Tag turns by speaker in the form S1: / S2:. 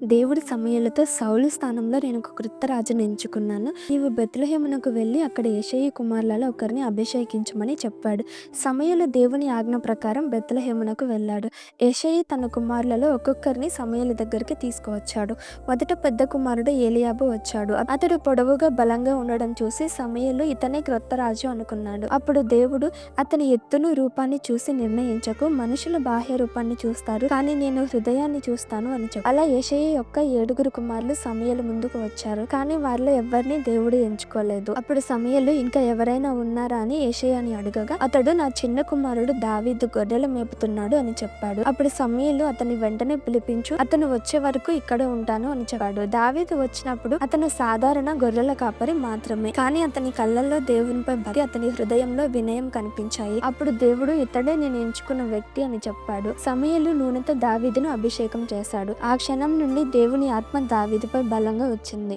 S1: దేవుడి సమయాలతో సౌలు స్థానంలో నేను ఒక కృత్తరాజును ఎంచుకున్నాను. నీవు బెత్లహేమునకు వెళ్ళి అక్కడ ఏషయ్య కుమారులలో ఒకరిని అభిషేకించమని చెప్పాడు. సమయంలో దేవుని ఆజ్ఞ ప్రకారం బెత్లహేమునకు వెళ్ళాడు. ఏషయ్య తన కుమారులలో ఒక్కొక్కరిని సమయల దగ్గరికి తీసుకువచ్చాడు. మొదట పెద్ద కుమారుడు ఏలియాబు వచ్చాడు. అతడు పొడవుగా బలంగా ఉండడం చూసి సమయలు ఇతనే క్రొత్త రాజు అనుకున్నాడు. అప్పుడు దేవుడు అతని ఎత్తును రూపాన్ని చూసి నిర్ణయించకు మనుషుల బాహ్య రూపాన్ని చూస్తారు కానీ నేను హృదయాన్ని చూస్తాను అని చెప్పు అలా ఏషయ్య యొక్క ఏడుగురు కుమారులు సమయలు ముందుకు వచ్చారు కానీ వారిలో ఎవరిని దేవుడు ఎంచుకోలేదు. అప్పుడు సమయలు ఇంకా ఎవరైనా ఉన్నారా? అని ఏషయాని అడగగా అతడు నా చిన్న కుమారుడు దావీదు గొర్రెలు మేపుతున్నాడు అని చెప్పాడు. అప్పుడు సమయలు అతని వెంటనే పిలిపించు అతను వచ్చే వరకు ఇక్కడ ఉంటాను అని చెప్పాడు. దావీదు వచ్చినప్పుడు అతను సాధారణ గొర్రెల కాపరి మాత్రమే కానీ అతని కళ్ళల్లో దేవునిపై భక్తి అతని హృదయంలో వినయం కనిపించాయి. అప్పుడు దేవుడు ఇతడే నేను ఎంచుకున్న వ్యక్తి అని చెప్పాడు. సమయలు నూనెతో దావీదును అభిషేకం చేశాడు. ఆ క్షణం నుండి దేవుని ఆత్మ దావీదుపై బలంగా వచ్చింది.